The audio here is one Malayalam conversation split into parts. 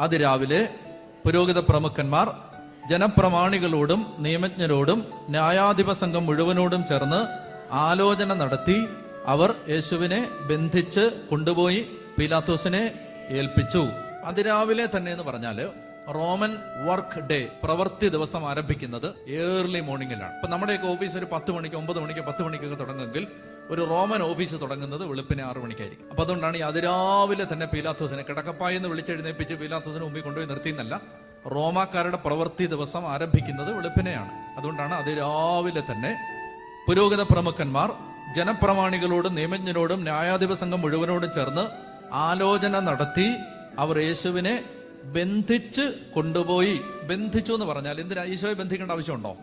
അതിരാവിലെ പുരോഹിത പ്രമുഖന്മാർ ജനപ്രമാണികളോടും നിയമജ്ഞരോടും ന്യായാധിപ സംഘം മുഴുവനോടും ചേർന്ന് ആലോചന നടത്തി അവർ യേശുവിനെ ബന്ധിച്ച് കൊണ്ടുപോയി പീലാത്തോസിനെ ഏൽപ്പിച്ചു. അതിരാവിലെ തന്നെ എന്ന് പറഞ്ഞാൽ റോമൻ വർക്ക് ഡേ പ്രവൃത്തി ദിവസം ആരംഭിക്കുന്നത് ഏർലി മോർണിംഗിലാണ് ഇപ്പൊ നമ്മുടെയൊക്കെ ഓഫീസ് ഒരു പത്ത് മണിക്ക് ഒമ്പത് മണിക്ക് പത്ത് മണിക്കൊക്കെ തുടങ്ങുമെങ്കിൽ ഒരു റോമൻ ഓഫീസ് തുടങ്ങുന്നത് വെളുപ്പിനെ ആറു മണിക്കായിരിക്കും. അപ്പൊ അതുകൊണ്ടാണ് അതിരാവിലെ തന്നെ പീലാത്തോസിനെ കിടക്കപ്പായി എന്ന് വിളിച്ചെഴുന്നേപ്പിച്ച് പീലാത്തോസിന് മുമ്പിൽ കൊണ്ടുപോയി നിർത്തിയെന്നല്ല റോമാക്കാരുടെ പ്രവൃത്തി ദിവസം ആരംഭിക്കുന്നത് വെളുപ്പിനെയാണ്. അതുകൊണ്ടാണ് അതിരാവിലെ തന്നെ പുരോഗത പ്രമുഖന്മാർ ജനപ്രമാണികളോടും നിയമജ്ഞരോടും ന്യായാധിപ സംഘം മുഴുവനോടും ചേർന്ന് ആലോചന നടത്തി അവർ യേശുവിനെ ബന്ധിച്ച് കൊണ്ടുപോയി. ബന്ധിച്ചു എന്ന് പറഞ്ഞാൽ എന്തിനാ? ഈശോയെ ബന്ധിക്കേണ്ട ആവശ്യമുണ്ടോ?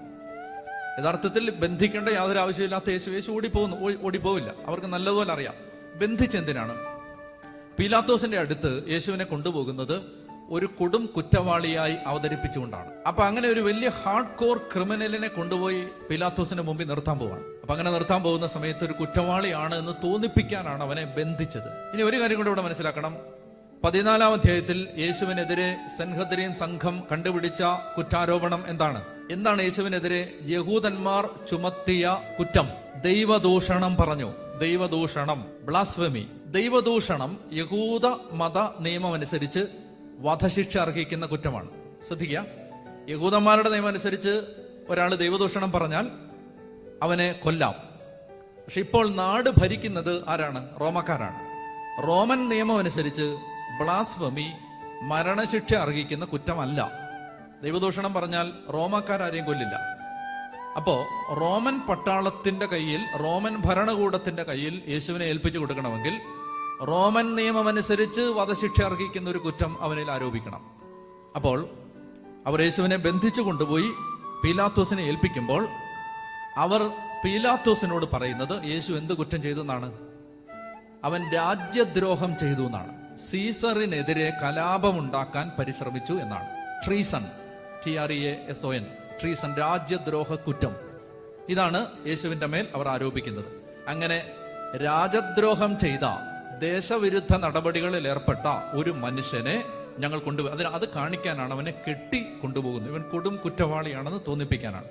യഥാർത്ഥത്തിൽ ബന്ധിക്കേണ്ട യാതൊരു ആവശ്യമില്ലാത്ത യേശു യേശു ഓടിപ്പോകുന്നു ഓടി- ഓടിപ്പോവില്ല. അവർക്ക് നല്ലതുപോലെ അറിയാം. ബന്ധിച്ചെന്തിനാണ് പീലാത്തോസിന്റെ അടുത്ത് യേശുവിനെ കൊണ്ടുപോകുന്നത് ഒരു കൊടും കുറ്റവാളിയായി അവതരിപ്പിച്ചുകൊണ്ടാണ്. അപ്പൊ അങ്ങനെ ഒരു വലിയ ഹാർഡ് കോർ ക്രിമിനലിനെ കൊണ്ടുപോയി പീലാത്തോസിന്റെ മുമ്പിൽ നിർത്താൻ പോവാണ്. അപ്പൊ അങ്ങനെ നിർത്താൻ പോകുന്ന സമയത്ത് ഒരു കുറ്റവാളിയാണ് എന്ന് തോന്നിപ്പിക്കാനാണ് അവനെ ബന്ധിച്ചത്. ഇനി ഒരു കാര്യം കൂടെ ഇവിടെ മനസ്സിലാക്കണം. പതിനാലാം അധ്യായത്തിൽ യേശുവിനെതിരെ സെൻഹദ്രീം സംഘം കണ്ടുപിടിച്ച കുറ്റാരോപണം എന്താണ്? എന്താണ് യേശുവിനെതിരെ യഹൂദന്മാർ ചുമത്തിയ കുറ്റം? ദൈവദൂഷണം പറഞ്ഞു. ദൈവദൂഷണം ബ്ലാസ്വമി ദൈവദൂഷണം യഹൂദ മത നിയമം അനുസരിച്ച് വധശിക്ഷ അർഹിക്കുന്ന കുറ്റമാണ്. ശ്രദ്ധിക്കുക. യഹൂദന്മാരുടെ നിയമം അനുസരിച്ച് ഒരാൾ ദൈവദൂഷണം പറഞ്ഞാൽ അവനെ കൊല്ലാം. പക്ഷെ ഇപ്പോൾ നാട് ഭരിക്കുന്നത് ആരാണ്? റോമക്കാരാണ്. റോമൻ നിയമം അനുസരിച്ച് ബ്ലാസ്വമി മരണശിക്ഷ അർഹിക്കുന്ന കുറ്റമല്ല. ദൈവദൂഷണം പറഞ്ഞാൽ റോമക്കാരും കൊല്ലില്ല. അപ്പോ റോമൻ പട്ടാളത്തിന്റെ കയ്യിൽ റോമൻ ഭരണകൂടത്തിന്റെ കയ്യിൽ യേശുവിനെ ഏൽപ്പിച്ചു കൊടുക്കണമെങ്കിൽ റോമൻ നിയമം അനുസരിച്ച് വധശിക്ഷ അർഹിക്കുന്ന ഒരു കുറ്റം അവനിൽ ആരോപിക്കണം. അപ്പോൾ അവർ യേശുവിനെ ബന്ധിച്ചു കൊണ്ടുപോയി പീലാത്തോസിനെ ഏൽപ്പിക്കുമ്പോൾ അവർ പീലാത്തോസിനോട് പറയുന്നത് യേശു എന്ത് കുറ്റം ചെയ്തു എന്നാണ് അവൻ രാജ്യദ്രോഹം ചെയ്തു എന്നാണ്. സീസറിനെതിരെ കലാപമുണ്ടാക്കാൻ പരിശ്രമിച്ചു എന്നാണ്. Treason T R E S O N treason രാജ്യദ്രോഹ കുറ്റം ഇതാണ് യേശുവിന്റെ മേൽ അവർ ആരോപിക്കുന്നത്. അങ്ങനെ രാജദ്രോഹം ചെയ്ത ദേശവിരുദ്ധ നടപടികളിൽ ഏർപ്പെട്ട ഒരു മനുഷ്യനെ ഞങ്ങൾ കൊണ്ടുപോയി അതിന് അത് കാണിക്കാനാണ് അവനെ കെട്ടി കൊണ്ടുപോകുന്നത്. ഇവൻ കൊടും കുറ്റവാളിയാണെന്ന് തോന്നിപ്പിക്കാനാണ്.